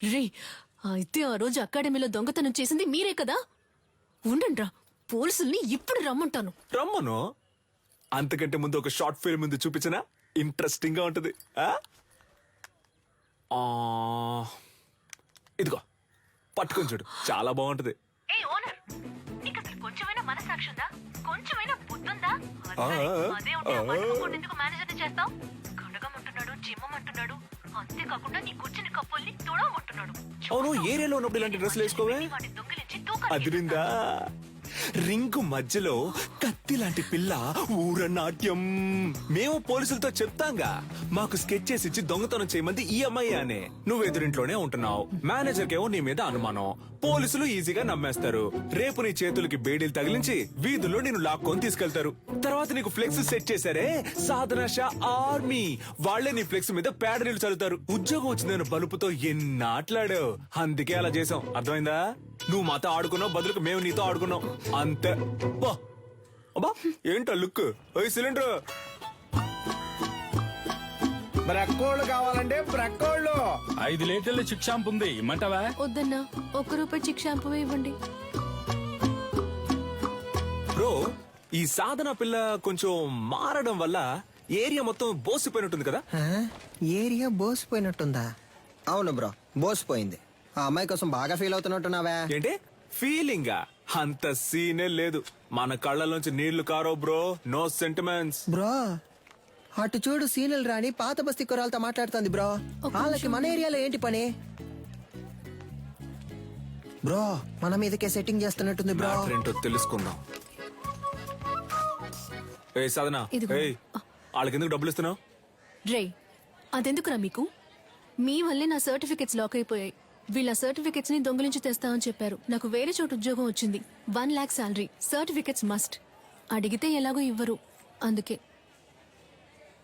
రే అయితే ఆ రోజు అకాడమీలో దొంగతనం చేసింది మీరే కదా? ఉండండ్రా పోలీసుల్ని ఇప్పుడు రమ్మంటాను. రమ్మను. అంతకంటే ముందు ఒక షార్ట్ ఫిల్మ్ ముందు చూపించనా? ఇంట్రెస్టింగ్గా ఉంటది. ఆ? ఆ, ఇదిగో పట్టుకొని చూడు. చాలా బాగుంటది. ఏ ఓనర్ నీకు అసలు కొంచెమైనా మనసాక్షి ఉందా? కొంచెమైనా బుద్ధుందా ఆ, అదే ఉంటే ఎందుకు మేనేజర్ చేస్తావు? కడగమంటున్నాడు జిమ్మమంటున్నాడు అంతేకాకుండా నీ కూర్చుని కప్పుల్ని తుడవమంటున్నాడు అవును ఏరియాలో ఉన్నప్పుడు ఇలాంటి డ్రెస్సులు వేసుకోవే? వాటిని దొంగిలించి తూకాలు అదిరిందా? రింగు మధ్యలో కత్తి లాంటి పిల్ల ఊర నాట్యం మేము పోలీసులతో చెప్తాంగా. మాకు స్కెచ్ చేసి ఇచ్చి దొంగతనం చేయమంది ఈ అమ్మాయి అనే. నువ్వు ఎదురింట్లోనే ఉంటున్నావు. మేనేజర్ కేవో నీ మీద అనుమానం. పోలీసులు ఈజీగా నమ్మేస్తారు. రేపు నీ చేతులకి బేడీలు తగిలించి వీధుల్లో నేను లాక్కొని తీసుకెళ్తారు. తర్వాత నీకు ఫ్లెక్స్ సెట్ చేశారే సాధన షా ఆర్మీ. వాళ్ళే నీ ఫ్లెక్స్ మీద పేడ నీళ్ళు చల్లుతారు. ఉద్యోగం వచ్చిందని బలుపుతో ఎన్నాట్లాడావు? అందుకే అలా చేసాం అర్థమైందా? నువ్వు మాతో ఆడుకున్నావు బదులుకు మేము నీతో ఆడుకున్నాం. అంతే. బా. అబ్బా ఏంటా లుక్? ఓయ్ సిలిండర్. బ్రక్కోళ్ళు కావాలంటే బ్రక్కోళ్ళు ఐదు లీటర్ల చిక్ షాంపు ఉంది ఇమ్మంటావా? వద్దన్నా ఒక్క రూపాయి చిక్ షాంపూ ఇవ్వండి. బ్రో ఈ సాధన పిల్ల కొంచెం మారడం వల్ల ఏరియా మొత్తం బోసిపోయినట్టుంది కదా? ఆ? ఏరియా బోసిపోయినట్టుందా? అవును బ్రో బోసిపోయింది. ఆ అమ్మాయి కోసం బాగా ఫీల్ అవుతున్నట్టున్నావే. ఏంటి? ఫీలింగ్? అంత సీనే లేదు. మన కళ్ళలోంచి నీళ్ళు కారో బ్రో. నో సెంటిమెంట్స్ బ్రో అటు చూడు సీనియల్ రాణి పాత బస్తీ కురాలతో మాట్లాడుతుంది బ్రో. వాళ్ళకి మన ఏరియాలో ఏంటి పని? బ్రో మన మీదకే సెట్టింగ్ చేస్తున్నట్టుంది బ్రో. మ్యాటర్ ఏంటో తెలుసుకుందాం. ఏ సాధన. ఇదిగో. ఏయ్ వాళ్ళకి ఎందుకు డబ్బులు ఇస్తున్నావు? రే అదెందుకురా మీకు? మీ వల్లే నా సర్టిఫికెట్స్ లాక్ అయిపోయాయి. వీళ్ళ సర్టిఫికెట్స్ని దొంగిలించి తెస్తామని చెప్పారు. నాకు వేరే చోటు ఉద్యోగం వచ్చింది. One lakh salary certificates must. అడిగితే ఎలాగో ఇవ్వరు. అందుకే.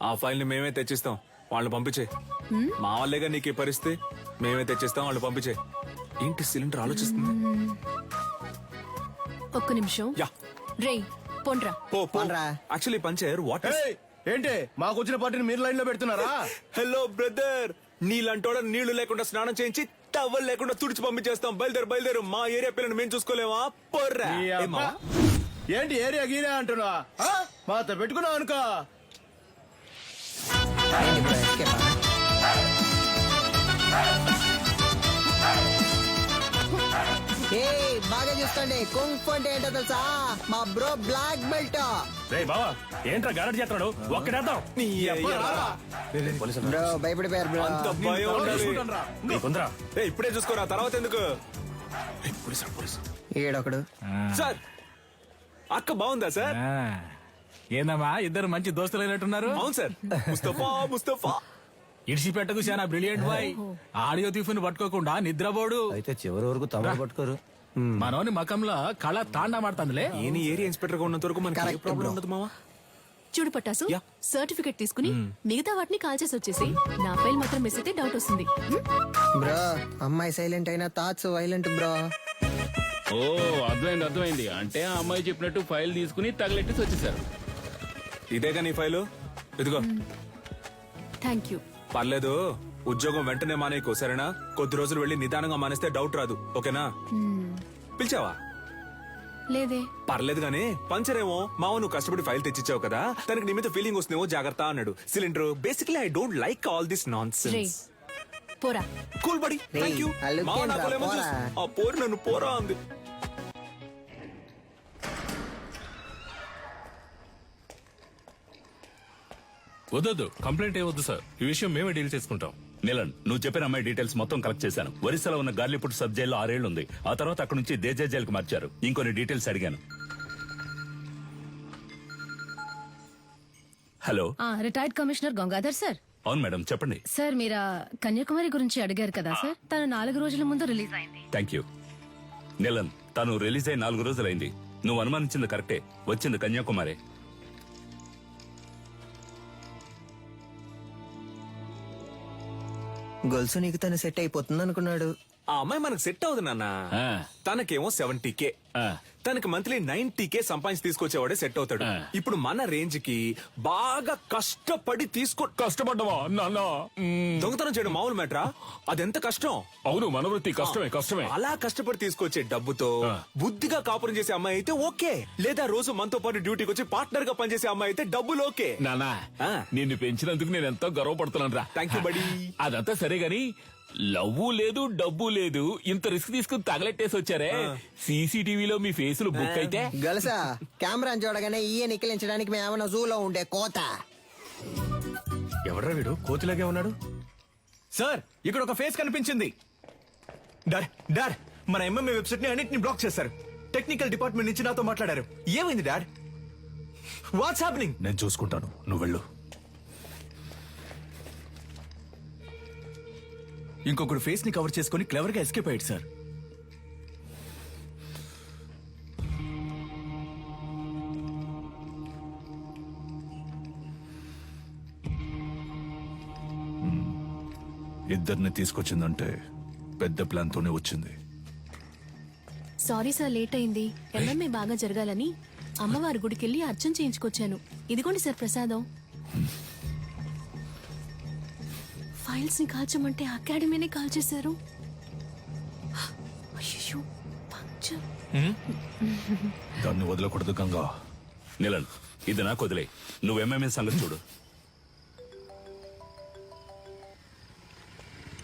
ఆ ఫైల్ని మేమే తెచ్చిస్తాం. వాళ్ళు పంపించే. మా వాళ్ళేగా నీకు ఈ పరిస్థితి? మేమే తెచ్చిస్తాం వాళ్ళు పంపించే. ఏంటి సిలిండర్ ఆలోచిస్తుంది? ఒక్క నిమిషం. యా. రే పొండ్రా. పో పన్రా. యాక్చువల్లీ పంచర్ వాట్ ఏంటి? మాకు వచ్చిన పార్టీని మీరు లైన్లో పెడుతున్నారా హలో బ్రదర్ నీళ్ళంటోడ నీళ్ళు లేకుండా స్నానం చేయించి టవల్ లేకుండా తుడిచి పంపించేస్తాం. బయలుదేరు బయలుదేరు. మా ఏరియా పిల్లని మేము చూసుకోలేమా? పొర్రా. ఈ ఏ? ఏంటి ఏరియా గీరియా అంటున్నా? మాతో పెట్టుకున్నావు అనుకో. ఏంటి చూసుకోండి కుంఫ్ అంటే ఏంటో తెలుసా? మా బ్రో బ్లాక్ బెల్ట్ రే బావా ఏంట్రా గారడి చేస్తున్నాడు? ఒక్కడేద్దాం నీ. బ్రో భయపడిపోయారు బ్రో అంత భయం ఉండాలి. నీకుందరా ఏ, ఇప్పుడే చూసుకోరా తర్వాత ఎందుకు? ఏ, పోలీసు, పోలీసు. ఈడొకడు. సార్ అక్క బాగుందా సార్? ఏందమ్మా ఇద్దరు మంచి దోస్తులైనట్టున్నారు? అవును సార్. ముస్తఫా ముస్తఫా. ఇడిచిపెట్టకు చాలా బ్రిలియంట్ బాయ్ ఆడియో తీఫుని పట్టుకోకుండా నిద్రపోడు. అయితే చివరి వరకు తమరు పట్టుకోరు. మనోని మకంలో కళ తాండా మాడుతుందిలే ఏని ఏరియా ఇన్స్పెక్టర్గా ఉన్నంత వరకు మనకి ఏ Correct, ప్రాబ్లం bro. ఉండదు మావా? చూడు పట్టాసు. సర్టిఫికెట్ తీసుకుని మిగతా వాటిని కాల్ చేసి వచ్చేసి. నా ఫైల్ మాత్రం మిస్ అయితే డౌట్ వస్తుంది. హ్మ్? బ్రో అమ్మాయి సైలెంట్ అయినా థాట్స్ వైలెంట్ బ్రో. ఓ అర్థమైంది అర్థమైంది. అంటే ఆ అమ్మాయి చెప్పినట్టు ఫైల్ తీసుకుని తగలెట్టేసి వచ్చేసారు. ఇదేగా నీ ఫైలు? ఇదిగో. థ్యాంక్ యూ పర్లేదు. ఉద్యోగం వెంటనే మానేయకు సరేనా? కొద్ది రోజులు వెళ్ళి నిదానంగా మానేస్తే డౌట్ రాదు ఓకేనా? పిలిచావా? లేదే. పర్లేదు గానీ పంచరేమో మావ నువ్వు కష్టపడి ఫైల్ తెచ్చిచ్చావు కదా తనకి నీ మీద ఫీలింగ్ వస్తుందేమో జాగ్రత్త అన్నాడు. Cylinder basically I don't like all this non పోరా. కూల్ బడి థ్యాంక్ యూ మావ పోరా. ఆ పోరు నన్ను పోరా అంది. వద్దొద్దు కంప్లైంట్ ఏ వద్దు సార్ ఈ విషయం మేమే డీల్ చేసుకుంటాం. నిలన్ నువ్వు చెప్పిన అమ్మాయి డీటెయిల్స్ మొత్తం కలెక్ట్ చేశాను. ఒరిస్సాలో ఉన్న గార్లీపుట్ సబ్ జైల్లో ఆరేళ్ళు ఉంది ఆ తర్వాత అక్కడ నుంచి దేజే జైలుకి మార్చారు. ఇంకొన్ని డీటెయిల్స్ అడిగాను. Hello. Retired commissioner Gangadhar sir. అవును మేడం చెప్పండి. సార్ మీరు కన్యాకుమారి గురించి అడిగారు కదా సార్? తను నాలుగు రోజుల ముందు రిలీజ్ అయింది. థ్యాంక్ యూ నిలన్ తను రిలీజ్ అయి నాలుగు రోజులైంది. నువ్వు అనుమానించింది కరెక్టే. వచ్చింది కన్యాకుమారి. గొలుసు నీకు తను సెట్ అయిపోతుంది అనుకున్నాడు ఆ అమ్మాయి మనకు సెట్ అవుతుంది నాన్న. తనకేమో సెవెంటీ కే. తనకి మంత్లీ నైన్టీ కే సంపాదించి తీసుకొచ్చేవాడే సెట్ అవుతాడు. ఇప్పుడు మన రేంజ్కి బాగా కష్టపడి తీసుకో కష్టపడ్డవా? నాన్న. దొంగతనం చేయడం మామూలు మ్యాటరా? అదెంత కష్టం? అవును మన వృత్తి కష్టమే కష్టమే. అలా కష్టపడి తీసుకొచ్చే డబ్బుతో బుద్ధిగా కాపురం చేసే అమ్మాయి అయితే ఓకే. లేదా రోజు మనతో పాటు డ్యూటీకి వచ్చి పార్ట్నర్గా పనిచేసే అమ్మాయి అయితే డబ్బులు ఓకే. నానా ఆ. నిన్ను పెంచినందుకు నేను ఎంతో గర్వపడుతున్నాను రా Thank you, buddy. అదంతా సరే గాని లవ్వు లేదు డబ్బు లేదు ఇంత రిస్క్ తీసుకుని తగలెట్టేసి వచ్చారే సీసీటీవీలో మీ ఫేసులు బుక్ అయితే? గలసా. కెమెరా చూడగానే ఈయ నిక్కిలించడానికి మేమన్నా జూలో ఉండే కోత. ఎవడ్రా వీడు? కోతిలాగే ఉన్నాడు? సార్ ఇక్కడ ఒక ఫేస్ కనిపించింది. డాడ్ డాడ్ మన ఎంఎంఏ వెబ్సైట్ని అన్నిటిని బ్లాక్ చేశారు. టెక్నికల్ డిపార్ట్మెంట్ నుంచి నాతో మాట్లాడారు. ఏమైంది డాడ్ వాట్స్ హ్యాపెనింగ్? నేను చూసుకుంటాను. నువ్వు వెళ్ళు. ఇంకొకడు ఫేస్ని కవర్ చేసుకుని క్లవర్గా ఎస్కేప్ అయ్యాడు సార్. ఇద్దరిని తీసుకొచ్చిందంటే పెద్ద ప్లాన్ తోనే వచ్చింది. సారీ సార్ లేట్ అయింది. ఎంఎంఏ బాగా జరగాలని అమ్మవారి గుడికి వెళ్ళి అర్చన చేయించుకొచ్చాను. ఇదిగోండి సార్ ప్రసాదం. ఫైల్స్ని కాల్చమంటే అకాడమీనే కాల్చేశారు. అయ్యో పంక్చర్ దాన్ని వదలకూడదు గంగా. నిలన్ ఇది నాకు వదిలే. నువ్వేమేమే సంగతి చూడు.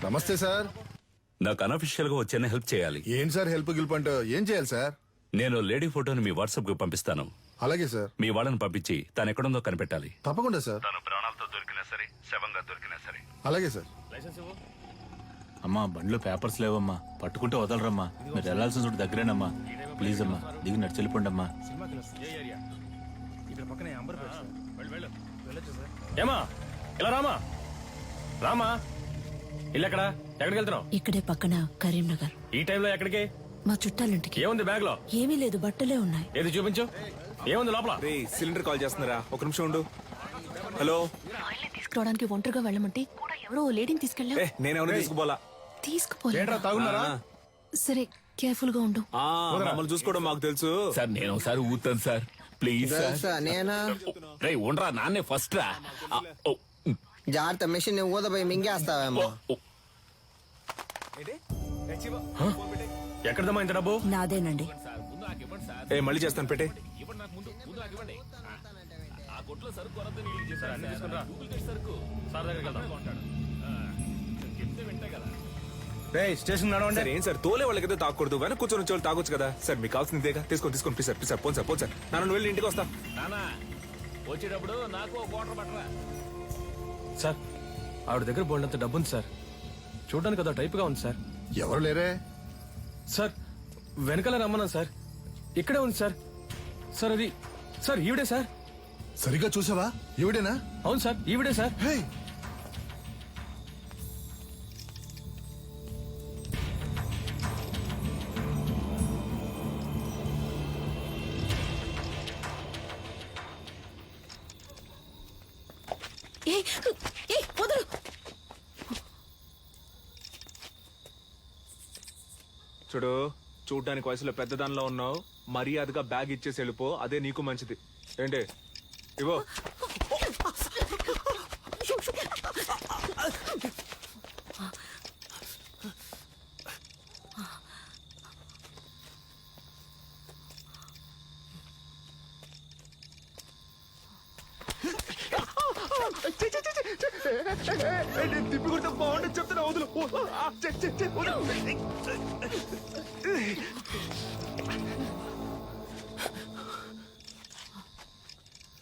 నమస్తే సార్. నాకు అనఫిషియల్గా వచ్చేనే హెల్ప్ చేయాలి. ఏం సార్ హెల్ప్ గిల్ప్ అంటే ఏం చేయాలి సార్? నేను లేడీ ఫోటోని మీ వాట్సాప్కు పంపిస్తాను. అలాగే సార్. మీ వాళ్ళని పంపించి తను ఎక్కడుందో కనిపెట్టాలి. తప్పకుండా సార్. తను ప్రాణాలతో దొరికినా సరే శవంగా దొరికినా సరే. అలాగే సార్. అమ్మా బండిలో పేపర్స్ లేవమ్మా. పట్టుకుంటే వదలరమ్మా. మీరు వెళ్ళాల్సిన చోటు దగ్గరేనమ్మా. ప్లీజ్ అమ్మా దిగి నడిచి వెళ్ళిపోండి అమ్మా ఏమా? ఇలా రామా? రామా? ఇల్లు ఎక్కడ ఎక్కడికి వెళ్తున్నావు ఇక్కడే పక్కన కరీంనగర్. ఈ టైంలో ఎక్కడికి? మా చుట్టాలింటికి. ఏముంది బ్యాగ్లో ఏమీ లేదు బట్టలే ఉన్నాయి. ఏది చూపించు. ఏముంది లోపల? రే సిలిండర్ కాల్ చేస్తున్నారా? ఒక నిమిషం ఉండు. హలో? తీసుకురావడానికి ఒంటరిగా వెళ్ళమంటే కూడా ఎవరో ఓ లేడీని తీసుకెళ్ళా ఏ నేనెవరిని తీసుకుపోలా? తీసుకుపోలే తాగున్నారా? సరే కేర్ఫుల్గా ఉండు. ఆ, మమ్మల్ని చూసుకోవడం మాకు తెలుసు. సార్ నేను ఒకసారి ఊతాను సార్. Please sir. నేనా? రే ఉండరా నాన్నే ఫస్ట్ రా. ఆ, ఓ, జాగ్రత్త మెషిన్ ఊదపోయి మింగేస్తావేమో. ఎక్కడదమ్మా ఇంత డబ్బు? నాదేనండి. ఏ మళ్ళీ చేస్తాను పెట్టే. స్టేషన్ నడవండి. సార్ ఏం సార్? తోలే వాళ్ళకైతే తాకూడదు. వెనక కూర్చొని వచ్చే వాళ్ళు తాగొచ్చు కదా. సార్ మీకు కావాల్సింది ఇదేగా? తీసుకొని తీసుకొని ప్లీజ్ సార్ ప్లీజ్ సార్ పోను సార్ పోను సార్ నన్ను వెళ్ళి ఇంటికి వస్తా. నానా వచ్చేటప్పుడు నాకు పట్టరా సార్ ఆవిడ దగ్గర బోల్డంత డబ్బు ఉంది సార్. చూడడానికి అదో టైప్గా ఉంది సార్. ఎవరు లేరే? సార్ వెనకాల రమ్మన్నా సార్. ఇక్కడే ఉంది సార్. సార్ అది సార్ ఈవిడే సార్. సరిగ్గా చూసావా? ఈవిడేనా? అవును సార్ ఈవిడే సార్. హే వదలు. చూడు చూడ్డానికి వయసులో పెద్దదానిలో ఉన్నావు. మర్యాదగా బ్యాగ్ ఇచ్చేసి వెళ్ళిపో అదే నీకు మంచిది. ఏంటి? ఇవో నేను తిప్పి కొడితే బాగుండదు చెప్తున్నా వదులు ఓ, ఆ, చె- చె- చె, వదులు.